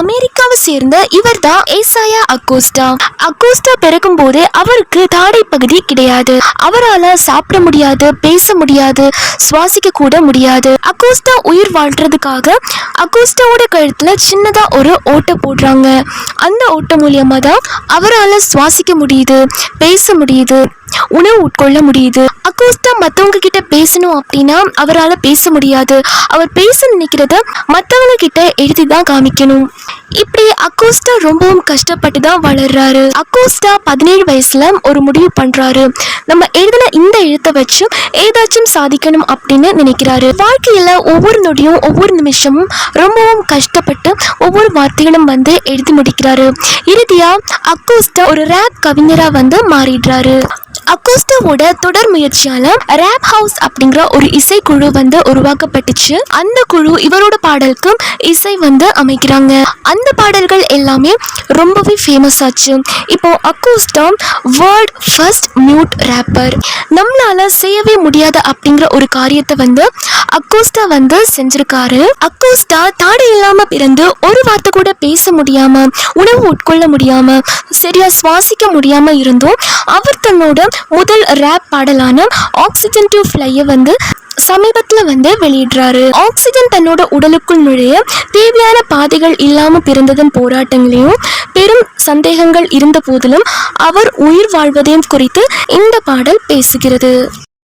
அமெரிக்காவை சேர்ந்த இவர் தான் ஏசாயா அகோஸ்டா. அகோஸ்டா பிறக்கும் போது அவருக்கு தாடை பகுதி கிடையாது. அவரால் சாப்பிட முடியாது பேச முடியாது சுவாசிக்க கூட முடியாது. அகோஸ்டா உயிர் வாழ்றதுக்காக அகோஸ்டாவோட கழுத்துல சின்னதா ஒரு ஓட்டை போடுறாங்க. அந்த ஓட்டை மூலியமா தான் அவரால் சுவாசிக்க முடியுது பேச முடியுது உணவு உட்கொள்ள முடியுது. அகோஸ்டா மற்றவங்க கிட்ட பேசணும் அப்படின்னா அவரால் பேச முடியாது. அவர் பேச நினைக்கிறத மற்றவங்க கிட்ட எழுதி தான் காமிக்கணும். இப்படி அக்கோஸ்டா ரொம்பவும் கஷ்டப்பட்டு தான் வளர்றாரு. அக்கோஸ்டா பதினேழு வயசுல ஒரு முடிவு பண்றாரு. நம்ம எழுதின இந்த எழுத்தை வச்சு ஏதாச்சும் சாதிக்கணும் அப்படின்னு நினைக்கிறாரு. வாழ்க்கையில ஒவ்வொரு நொடியும் ஒவ்வொரு நிமிஷமும் ரொம்பவும் கஷ்டப்பட்டு ஒவ்வொரு வார்த்தைகளும் வந்து எழுதி முடிக்கிறாரு. இறுதியா அக்கோஸ்டா ஒரு ரேப் கவிஞரா வந்து மாறிடுறாரு. அக்கோஸ்டாவோட தொடர் முயற்சியால ரேப் ஹவுஸ் அப்படிங்கிற ஒரு இசைக்குழு வந்து உருவாக்கப்பட்டுச்சு. அந்த குழு இவரோட பாடலுக்கும் இசை வந்து அமைக்கிறாங்க. அந்த பாடல்கள் எல்லாமே ரொம்பவே ஃபேமஸ் ஆச்சு. இப்போ Acosta world first mute rapper நம்மளால செய்யவே முடியாத அப்படிங்கிற ஒரு காரியத்தை வந்து அக்கோஸ்டா வந்து செஞ்சிருக்காரு. அக்கோஸ்டா தாடை இல்லாம பிறந்து ஒரு வார்த்தை கூட பேச முடியாம உணவு உட்கொள்ள முடியாம சரியா சுவாசிக்க முடியாம இருந்தும் அவர் தன்னோட முதல் ரேப் பாடலான ஆக்சிஜன் டு ஃப்ளையை வந்து சமீபத்தில் வந்து வெளியிடுறாரு. ஆக்சிஜன் தன்னோட உடலுக்குள் நுழைய தேவையான பாதைகள் இல்லாமல் பிறந்ததன் போராட்டங்களையும் பெரும் சந்தேகங்கள் இருந்த போதிலும் அவர் உயிர் வாழ்வதையும் குறித்து இந்த பாடல் பேசுகிறது.